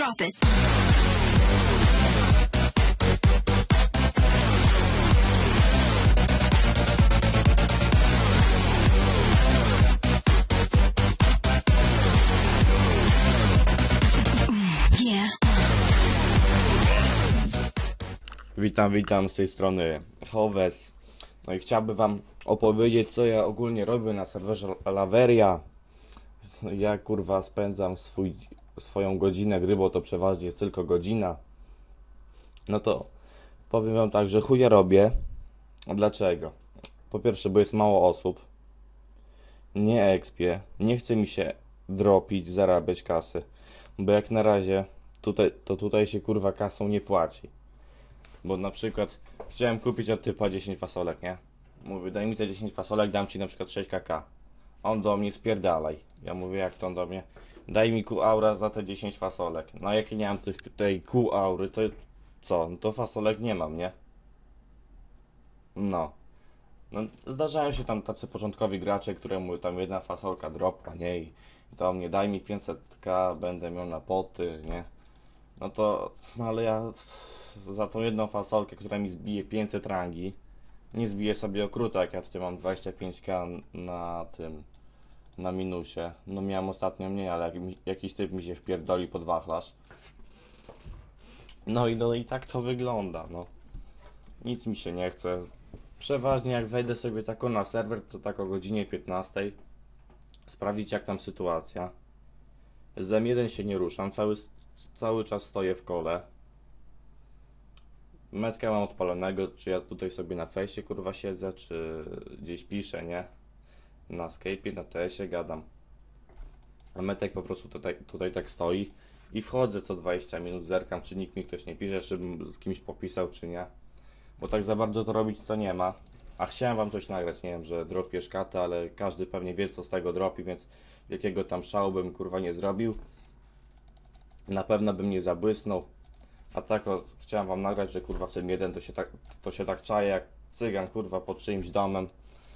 Drop it. Witam, witam z tej strony Howes. No i chciałbym wam opowiedzieć, co ja ogólnie robię na serwerze Laveria. Ja kurwa spędzam swój, swoją godzinę gry, bo to przeważnie jest tylko godzina. No to powiem wam tak, że chuja robię. Dlaczego? Po pierwsze, bo jest mało osób. Nie ekspię. Nie chce mi się dropić, zarabiać kasy. Bo jak na razie tutaj, to tutaj się kurwa kasą nie płaci. Bo na przykład chciałem kupić od typa 10 fasolek, nie? Mówię, daj mi te 10 fasolek, dam ci na przykład 6 kk. On do mnie spierdalaj. Ja mówię, jak to on do mnie? Daj mi Q aura za te 10 fasolek. No jak nie mam tych, tej Q aury, to co? No to fasolek nie mam, nie? No. No, zdarzają się tam tacy początkowi gracze, któremu tam jedna fasolka dropła, nie? I to mnie daj mi 500k, będę miał na poty, nie? No to, no ale ja za tą jedną fasolkę, która mi zbije 500 rangi, nie zbiję sobie okruta, jak ja tutaj mam 25k na tym, na minusie. No miałem ostatnio mniej, ale jak, jakiś typ mi się wpierdoli pod wachlarz. No i, no i tak to wygląda, no. Nic mi się nie chce. Przeważnie jak wejdę sobie tako na serwer, to tak o godzinie 15. Sprawdzić jak tam sytuacja. Z M1 się nie ruszam, cały, cały czas stoję w kole. Metkę mam odpalonego, czy ja tutaj sobie na fejsie kurwa siedzę, czy gdzieś piszę, nie? Na Skype'ie, na TS-ie gadam. A metek po prostu tutaj, tutaj tak stoi i wchodzę co 20 minut, zerkam, czy nikt mi ktoś nie pisze, czy z kimś popisał, czy nie. Bo tak za bardzo to robić to nie ma. A chciałem wam coś nagrać, nie wiem, że dropiesz katę, ale każdy pewnie wie co z tego dropi, więc jakiego tam szału bym kurwa nie zrobił. Na pewno bym nie zabłysnął. A tak o, chciałem wam nagrać, że kurwa w jeden to się tak, to się tak czaje jak cygan kurwa pod czyimś domem.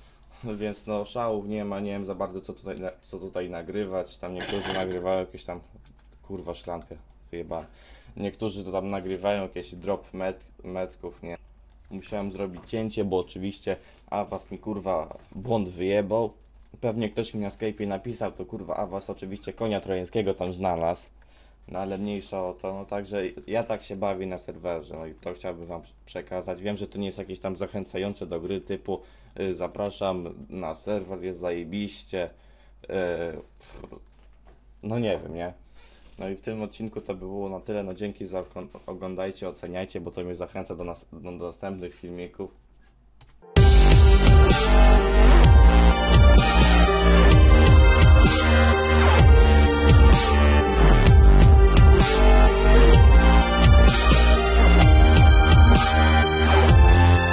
Więc no szałów nie ma, nie wiem za bardzo co tutaj, co tutaj nagrywać. Tam niektórzy nagrywają jakieś tam kurwa szklankę wyjebałem. Niektórzy to tam nagrywają jakieś drop met, metków, nie. Musiałem zrobić cięcie, bo oczywiście Awas mi kurwa błąd wyjebał. Pewnie ktoś mi na Skype'ie napisał, to kurwa Awas oczywiście konia trojańskiego tam znalazł. No ale mniejsza o to, no także ja tak się bawię na serwerze, no i to chciałbym wam przekazać. Wiem, że to nie jest jakieś tam zachęcające do gry typu y, zapraszam na serwer, jest zajebiście. Y, no nie wiem, nie? No i w tym odcinku to by było na tyle. No dzięki za oglądajcie, oceniajcie, bo to mnie zachęca do, nas, do następnych filmików.